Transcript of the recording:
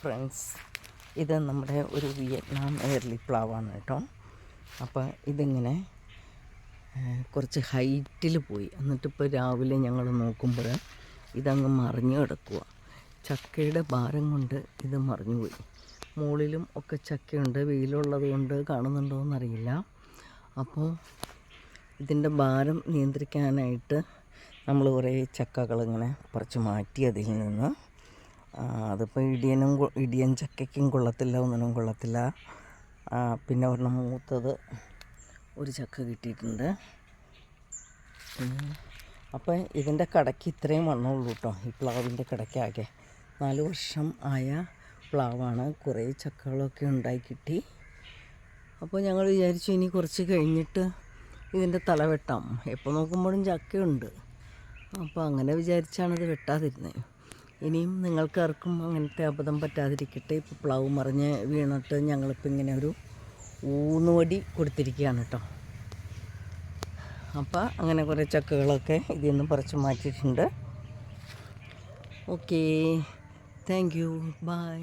Friends ഇത് നമ്മുടെ ഒരു വിയറ്റ്നാം എയർലി പ്ലാവാണ് കേട്ടോ. അപ്പോൾ ഇതിങ്ങനെ കുറച്ച് ഹൈറ്റിൽ പോയി. എന്നിട്ടിപ്പോൾ രാവിലെ ഞങ്ങൾ നോക്കുമ്പോൾ ഇതങ്ങ് മറിഞ്ഞു കിടക്കുക ചക്കയുടെ ഭാരം കൊണ്ട് ഇത് മറിഞ്ഞു പോയി. മുകളിലും ഒക്കെ ചക്കയുണ്ട് വെയിലുള്ളത് കൊണ്ട് കാണുന്നുണ്ടോ എന്നറിയില്ല. അപ്പോൾ ഇതിന്റെ ഭാരം നിയന്ത്രിക്കാനായിട്ട് നമ്മൾ കുറേ ചക്കകളിങ്ങനെ കുറച്ച് മാറ്റി അതിൽ നിന്ന് അതിപ്പോൾ ഇടിയനും ഇടിയൻ ചക്കയ്ക്കും കൊള്ളത്തില്ല ഒന്നിനും കൊള്ളത്തില്ല. പിന്നെ ഒരെണ്ണം മൂത്തത് ഒരു ചക്ക കിട്ടിയിട്ടുണ്ട്. അപ്പോൾ ഇതിന്റെ കടയ്ക്ക് ഇത്രയും വണ്ണമുള്ളൂ കേട്ടോ ഈ പ്ലാവിന്റെ കടയ്ക്കാകെ നാല് വർഷം ആയ പ്ലാവാണ്. കുറേ ചക്കകളൊക്കെ ഉണ്ടായി കിട്ടി. അപ്പോൾ ഞങ്ങൾ വിചാരിച്ചു ഇനി കുറച്ച് കഴിഞ്ഞിട്ട് ഇതിന്റെ തല വെട്ടാം. എപ്പോൾ നോക്കുമ്പോഴും ചക്കയുണ്ട്. അപ്പോൾ അങ്ങനെ വിചാരിച്ചാണ് ഇത് വെട്ടാതിരുന്നത് ഇനിയും നിങ്ങൾക്കാർക്കും അങ്ങനത്തെ അബദ്ധം പറ്റാതിരിക്കട്ടെ. ഇപ്പോൾ പ്ലാവ് മറിഞ്ഞ് വീണിട്ട് ഞങ്ങളിപ്പോൾ ഇങ്ങനെ ഒരു ഊന്നുവടി കൊടുത്തിരിക്കുകയാണ് കേട്ടോ അപ്പോൾ അങ്ങനെ കുറേ ചക്കകളൊക്കെ ഇതിൽ നിന്ന് പറിച്ച് മാറ്റിയിട്ടുണ്ട്. Okay thank you by